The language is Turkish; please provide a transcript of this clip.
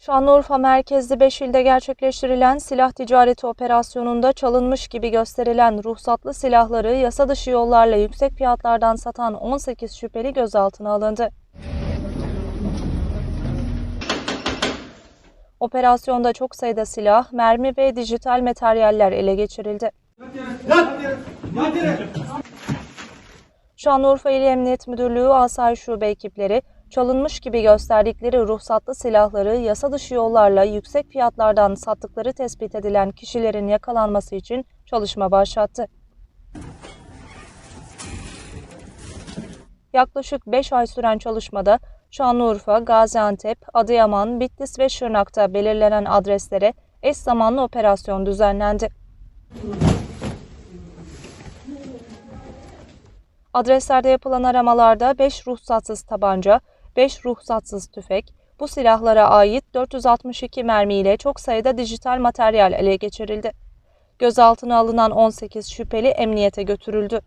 Şanlıurfa merkezli 5 ilde gerçekleştirilen silah ticareti operasyonunda çalınmış gibi gösterilen ruhsatlı silahları yasa dışı yollarla yüksek fiyatlardan satan 18 şüpheli gözaltına alındı. Operasyonda çok sayıda silah, mermi ve dijital materyaller ele geçirildi. Şanlıurfa İl Emniyet Müdürlüğü Asayiş Şube ekipleri çalınmış gibi gösterdikleri ruhsatlı silahları yasa dışı yollarla yüksek fiyatlardan sattıkları tespit edilen kişilerin yakalanması için çalışma başlattı. Yaklaşık 5 ay süren çalışmada Şanlıurfa, Gaziantep, Adıyaman, Bitlis ve Şırnak'ta belirlenen adreslere eş zamanlı operasyon düzenlendi. Adreslerde yapılan aramalarda 5 ruhsatsız tabanca, 5 ruhsatsız tüfek, bu silahlara ait 462 mermiyle çok sayıda dijital materyal ele geçirildi. Gözaltına alınan 18 şüpheli emniyete götürüldü.